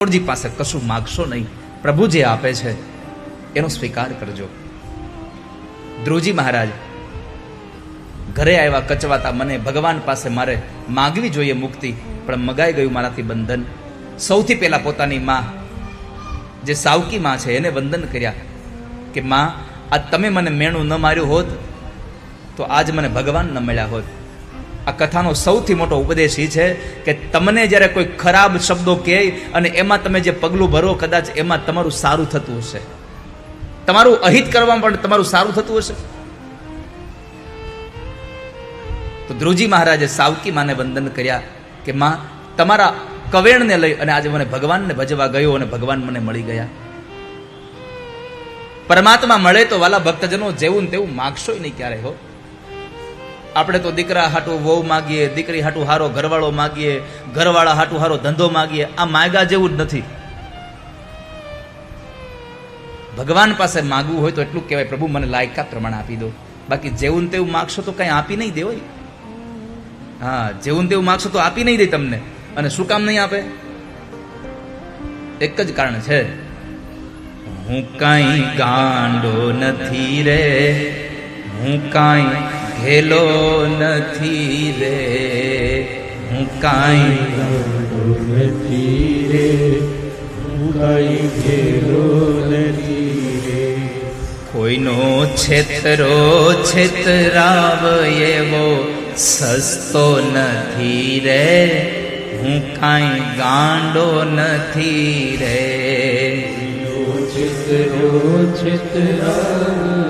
ઠાકોરજી પાસે કશું માગશો નહીં. પ્રભુ જે આપે છે. એનો સ્વીકાર કરજો. ધ્રુવજી મહારાજ, ઘરે આવ્યા કચવાતા મને ભગવાન પાસે મારે માગવી જોઈએ મુક્તિ, પણ મગાઈ ગયું મારાથી બંધન. સૌથી પહેલા પોતાની માં, જે સાવકી માં છે, એને વંદન કર્યા કે, માં, આ તમે મને મેણું ન માર્યું હોત, તો આજ મને ભગવાન ન મળ્યા હોત. આ કથાનો સૌથી મોટો ઉપદેશ એ છે કે તમને જ્યારે કોઈ ખરાબ શબ્દો કહે અને એમાં તમે જે પગલું ભરો, કદાચ એમાં તમારું સારું થતું હશે. તમારું અહિત કરવામાં પણ તમારું સારું થતું હશે. તો ધ્રુજી મહારાજે સાવકી માને વંદન કર્યા કે, માં, તમારા કવેણને લઈ અને આજે મને ભગવાનને ભજવા ગયો અને ભગવાન મને મળી ગયા. પરમાત્મા મળે તો વાલા ભક્તજનો જેવું ને તેવું માગશો નહીં ક્યારે હો. આપણે તો દીકરા હાટું વહુ માગીએ, દીકરી હાટું હારો ઘરવાળો માગીએ, ઘરવાળા હાટું હારો ધંધો માગીએ, આ માગા જેવું જ નથી. ભગવાન પાસે માગવું હોય તો એટલું કહેવાય, પ્રભુ, મને લાયકાત પ્રમાણે આપી દો. બાકી જેવું તેવું માગશો તો કઈ આપી નહીં દેવાય. હા, જેવું તેવું માગશો તો આપી નહીં દે તમને. અને શું કામ નહીં આપે? એક જ કારણ છે. હું કાંઈ ગાંડો નથી રે. હું કાંઈ ઘેલો નથી રે, હું કાંઈ નથી રે હું કાંઈ ઘેરો નથી રે કોઈનો છેતરો છેતરાવ એવો સસ્તો નથી રે, હું કાંઈ ગાંડો નથી રે. છેતરો ચિતરો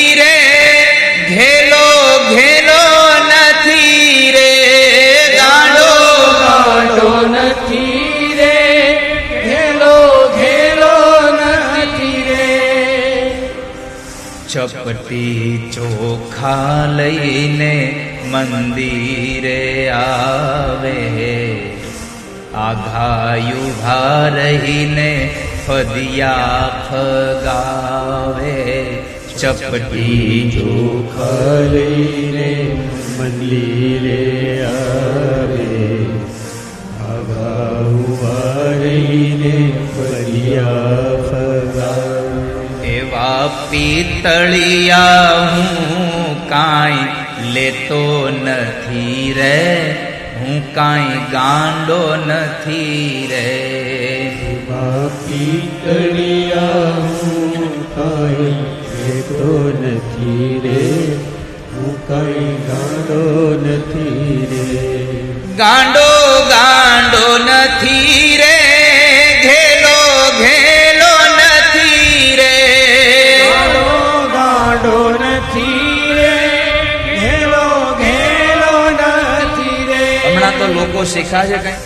ચપટી ચોખા લઈને મંદિરે આવે. આઘાયુ ભા રહીને ફદિયા ફગાવે. ચપટી ચોખા લઈને મંદિરે આવે. આઘા ઊભા રહીને પિતળિયા હું કાંઈ લેતો નથી રે હું કાંઈ ગાંડો નથી રે. પિતળિયા તળિયા હું કાંઈ લેતો નથી રે હું કાંઈ ગાંડો નથી રે. ગાંડો લોકો શીખા છે કઈ?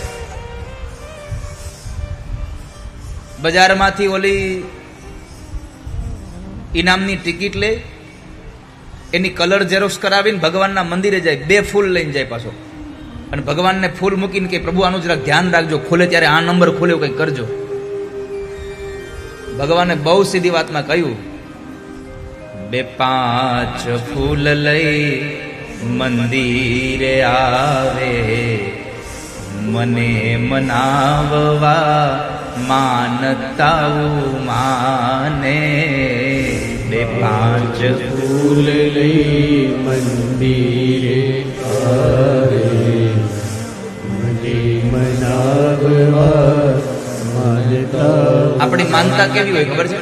બજારમાંથી ઓલી ઇનામની ટિકિટ લે એની કલર ઝેરોક્સ કરાવીને ભગવાનના મંદિરે જાય, બે ફૂલ લઈને જાય પાછો. અને ભગવાનને ફૂલ મૂકીને કે પ્રભુ, આનું જરાક ધ્યાન રાખજો, ખોલે ત્યારે આ નંબર ખોલ્યો, કંઈ કરજો. ભગવાને બહુ સીધી વાતમાં કહ્યું, બે પાંચ ફૂલ લઈ મંદિરે આવે મને મનાવવા માનતાઉ માને. બે પાંચ ફૂલ લઈ મંદિરે આવે મને મનાવવા માનતા આપણી માનતા કેવી હોય ખબર છે?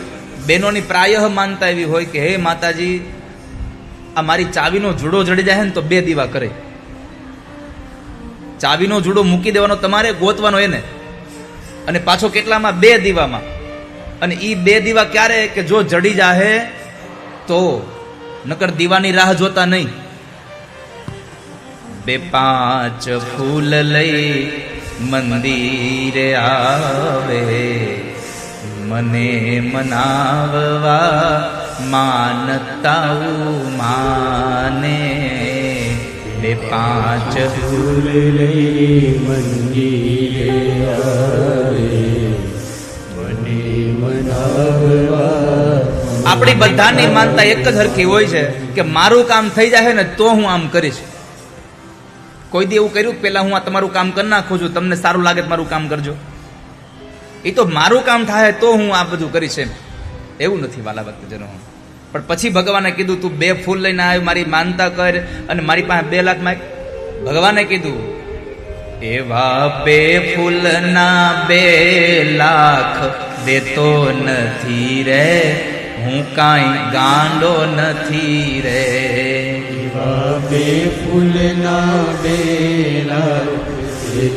બહેનોની પ્રાય માનતા એવી હોય કે હે માતાજી આ મારી ચાવીનો જુડો જડી જાય ને તો બે દીવા કરે. ચાવીનો જુડો મૂકી દેવાનો તમારે, ગોતવાનો એને. અને પાછો કેટલામાં? બે દીવામાં. અને એ બે દીવા ક્યારે? કે જો જડી જાહે તો નકર દીવાની રાહ જોતા નહીં. બે પાંચ ફૂલ લઈ મંદિરે આવે, મને મનાવવા માનતાઓ માને બે પાંચ ફૂલ લઈ મંદિરે આપણી બધાની માનતા એક જ હરખી હોય છે કે મારું કામ થઈ જાય ને તો હું આમ કરીશ. કોઈ દી એવું કર્યું પેલા હું આ તમારું કામ કરી નાખું છું, તમને સારું લાગે મારું કામ કરજો. એ તો મારું કામ થાય તો હું આ બધું કરીશ એમ. એવું નથી વાલા ભક્તજનો. પણ પછી ભગવાને કીધું, તું બે ફૂલ લઈને આવ્યો મારી માનતા કર અને મારી પાસે બે લાખમાં ભગવાને કીધું, એવા બે ફૂલના બે લાખ દેતો નથી રે, હું કાંઈ ગાંડો નથી રે. બે ફૂલના બે લાખ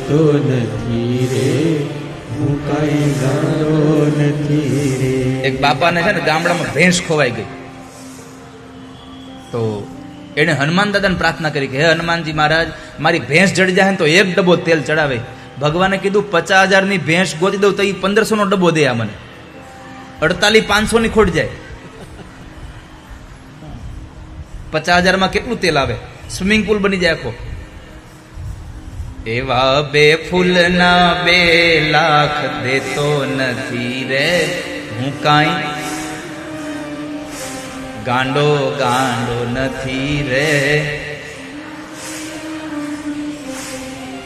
તો નથી રે એક બાપાને છે ને ગામડામાં ભેંસ ખોવાઈ ગઈ. તો એણે હનુમાન દાદાને પ્રાર્થના કરી કે, હે હનુમાનજી મહારાજ, મારી ભેંસ જડી જાય ને તો એક ડબ્બો તેલ ચડાવે. ભગવાને કીધું, પચાસ હજારની ભેંસ ગોતી દઉં તો એ પંદરસો નો ડબ્બો દે આ મને. અડતાલીસ પાંચસો ની ખોટ જાય. પચાસ હજારમાં કેટલું તેલ આવે? સ્વિમિંગ પુલ બની જાય આખો. એવા બે ફૂલના બે લાખ દેતો નથી રે. હું કાંઈ ગાંડો ગાંડો નથી રે.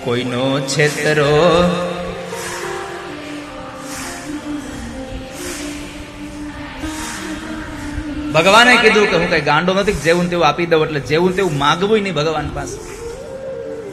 કોઈનો છેતરો ભગવાને કીધું કે હું કઈ ગાંડો નથી જેવું તેવું આપી દઉં, એટલે જેવું તેવું માગવું નહીં ભગવાન પાસે.